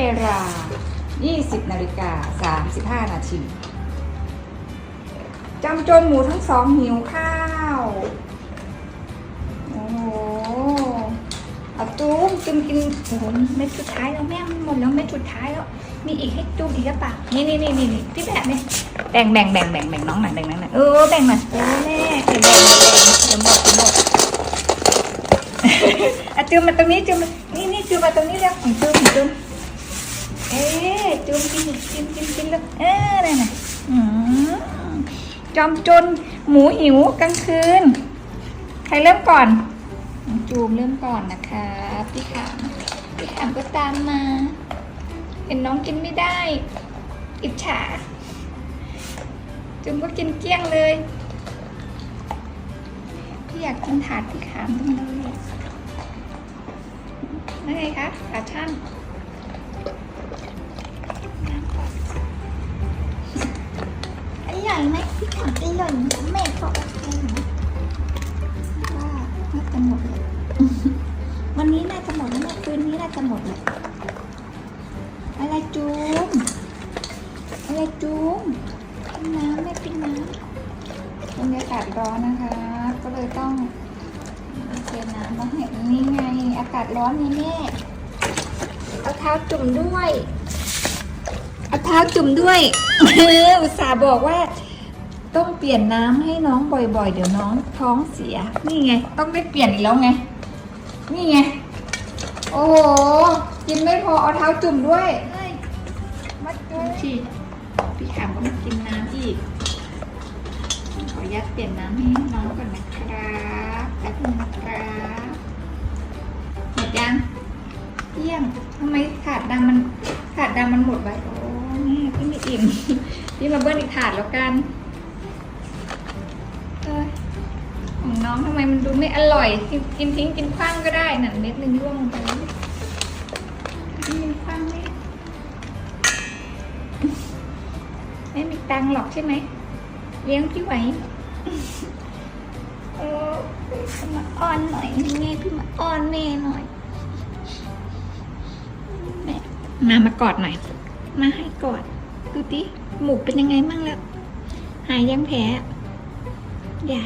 ้เวลา 20นาฬิกา35 นาทีจำจนหมูทั้งสองหิวข้าว โอ้โหเอาตุ้มกินกินโอ้โหเม็ดสุดท้ายแล้วแม่มันหมดแล้วเม็ดสุดท้ายแล้ว มีอีกให้จุ้มอีกหรือเปล่านี่นี่นี่นี่นี่ที่แบบนี่แบ่งแบ่งแบ่งแบ่งแบ่งน้องหน่อยแบ่งน้องหน่อยเออแบ่งหน่อยโอ้แม่เดี๋ยวแบ่งแบ่งเดี๋ยวหมดเดี๋ยวหมดอะจุ่มมาตรงนี้จุ่มมานี่นี่จุ่มมาตรงนี้แล้วจุ่มจุ่ม เอ๊จุ่มกินกินกินกินแล้วเออนั่นน่ะจอมจนหมูหิวกลางคืน ใครเริ่มก่อน จูมเริ่มก่อนนะคะพี่ขามพี่ขามก็ตามมา เห็นน้องกินไม่ได้ อิจฉาจุมก็กินเกลี้ยงเลย พี่อยากกินถาดพี่ขามจังเลยนั่นไงคะขาช่าง อร่ไหมพี่ขามอร่อยไหมแม่ก็โอเคนะว่าน่าจะหมดเลยวันนี้น่าจะหมดแล้วแม่คืนนี้น่าจะหมดเลยอะไรจูมอะไรจูมกินน้ำไม่กินน้ำบรรยากาศร้อนนะคะ ก็เลยต้องเทน้ำมาให้นี่ไง อากาศร้อนนี่แม่เอาเท้าจุ่มด้วย เอาเท้าจุ่มด้วยอุตส่าห์บอกว่า ต้องเปลี่ยนน้ำให้น้องบ่อยๆ เดี๋ยวน้องท้องเสีย นี่ไง ต้องได้เปลี่ยนอีกแล้วไง นี่ไง โอ้โห กินไม่พอเอาเท้าจุ่มด้วยมาดูสิพี่ขามก็มากินน้ำอีก ขออนุญาตเปลี่ยนน้ำให้น้องก่อนนะครับแป๊บนึงนะครับหมดยังเที่ยงทำไมถาดดำมันถาดดำมันหมดไปโอ้นี่พี่ไม่อิ่มพี่มาเบิ้ลอีกถาดแล้วกัน น้องทำไมมันดูไม่อร่อยกินกินทิ้งกินคว้างก็ได้นั่นเม็ดหนึ่งร่วงลงไปแล้วกินคว้างไหมไม่มีตังค์หรอกใช่ไหมเลี้ยงพี่ไหวเออพี่มาอ้อนหน่อยแม่พี่มาอ้อนแม่หน่อยแม่มามากอดหน่อย มาให้กอด ดูดิหมูเป็นยังไงบ้างแล้ว หายยังแผลอย่า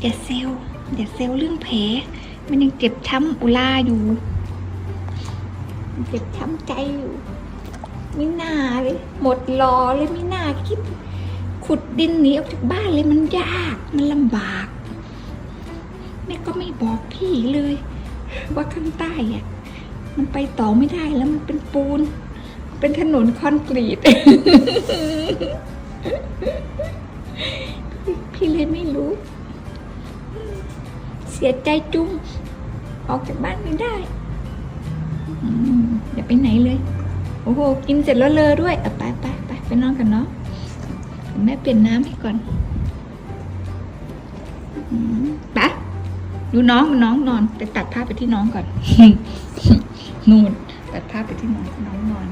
อย่าเซลอย่าเซลเรื่องแผล มันยังเจ็บช้ำอุลาอยู่ มันเจ็บช้ำใจอยู่ม่น่าเลย หมดรอเลยม่น่าคิด ขุดดินหนีออกจากบ้านเลยมันยาก มันลำบาก แม่ก็ไม่บอกพี่เลย ว่าข้างใต้อะมันไปต่อไม่ได้แล้วมันเป็นปูน เป็นถนนคอนกรีต พี่พี่เลยไม่รู้ เสียใจจุ้งออกจากบ้านไม่ได้อย่าไปไหนเลย โอ้โห กินเสร็จแล้วเลอด้วยเอาไปไปไปไปนอนกันเนาะแม่เปลี่ยนน้ำให้ก่อนอไปะดูน้องน้องนอน ไปตัดภาพไปที่น้องก่อนนู่นตัดภาพไปที่น้องน้องนอน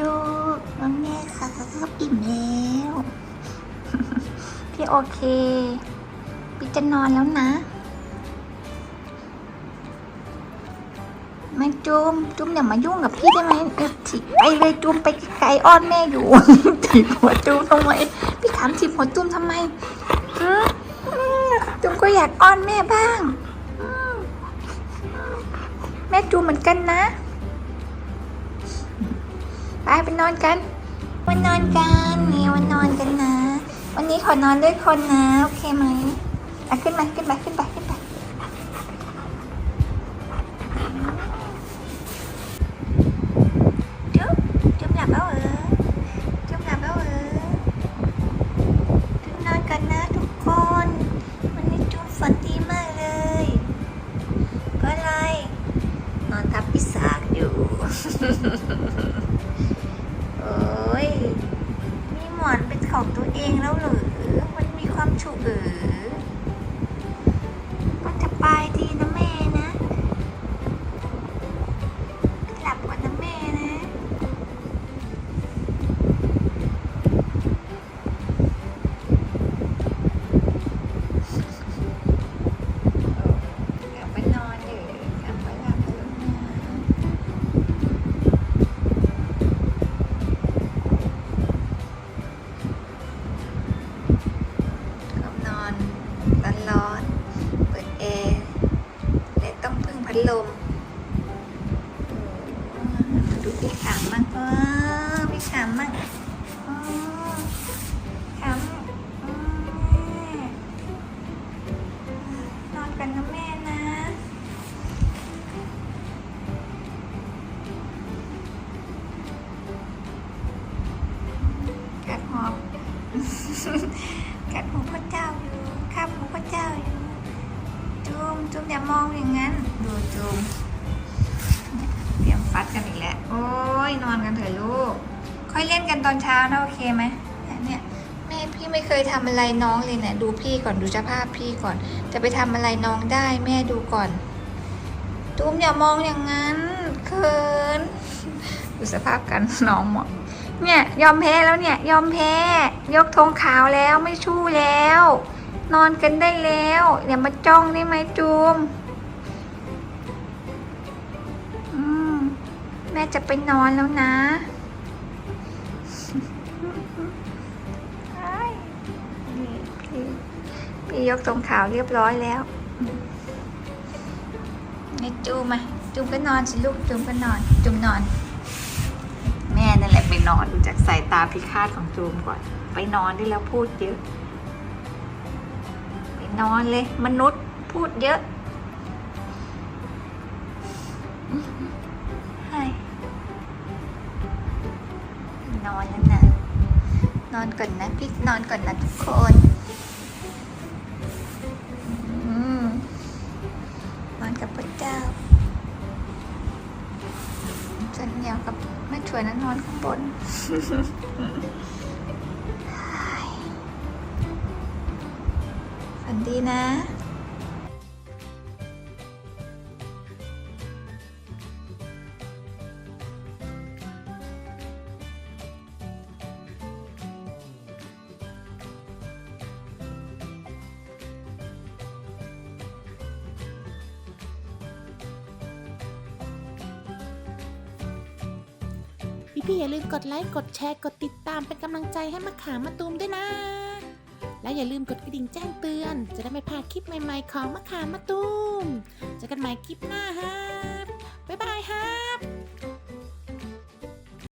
ลูกน้องแม่ค่ะก็อิ่มแล้ว พี่โอเค พี่จะนอนแล้วนะม่จุมจุมอย่ามายุ่งกับพี่ได้ไหมเดี๋ยวถีบไปเลยจุมไปไกลอ้อนแม่อยู่ถีบหัวจุมทำไมพี่ถามถีบหัวจุมทำไมจุมก็อยากอ้อนแม่บ้าง แม่จุมเหมือนกันนะ ไปไปนอนกันวันนอนกันเนี่วันนอนกันนะ วันนี้ขอนอนด้วยคนนะ โอเคไหมอะขึ้นมาขึ้นไปขึ้นไปขึ้น ของตัวเองแล้วหรือมันมีความฉุกเอ๋อ love จูมจูมอย่ามองอย่างนั้น ดูจูมเนี่ยเตรียมฟัดกันอีกแล้ว โอ้ยนอนกันเถอะลูก ค่อยเล่นกันตอนเช้านะโอเคไหมเนี่ยแม่พี่ไม่เคยทำอะไรน้องเลยเนี่ยดูพี่ก่อนดูสภาพพี่ก่อน จะไปทำอะไรน้องได้แม่ดูก่อนจูมอย่ามองอย่างนั้นเขินดูสภาพกันน้องหมดเนี่ยยอมแพ้แล้วเนี่ยยอมแพ้ ยกธงขาวแล้วไม่ชู้แล้ว นอนกันได้แล้วอย่ามาจ้องได้ไหมจูมอืมแม่จะไปนอนแล้วนะพี่ยกธงขาวเรียบร้อยแล้วนี่จูมมาจูมก็นอนสิลูกจูมก็นอน จูมนอน แม่นั่นแหละไปนอนดูจากสายตาพิฆาตของจูมก่อน ไปนอนได้แล้วพูดเยอะ นอนเลย มนุษย์พูดเยอะให้นอนแล้วนะ นอนก่อนนะพี่นอนก่อนนะทุกคนอืมนอนกับพระเจ้าจันเหนียวกับแม่ชวนนั้นนอนข้างบน ดีนะพี่ๆอย่าลืมกดไลค์ กดแชร์ กดติดตามเป็นกำลังใจให้มะขามมาตูมด้วยนะ และอย่าลืมกดกระดิ่งแจ้งเตือน จะได้ไม่พลาดคลิปใหม่ๆของมะขามมาตูมเจอกันใหม่คลิปหน้าครับบ๊ายบายครับ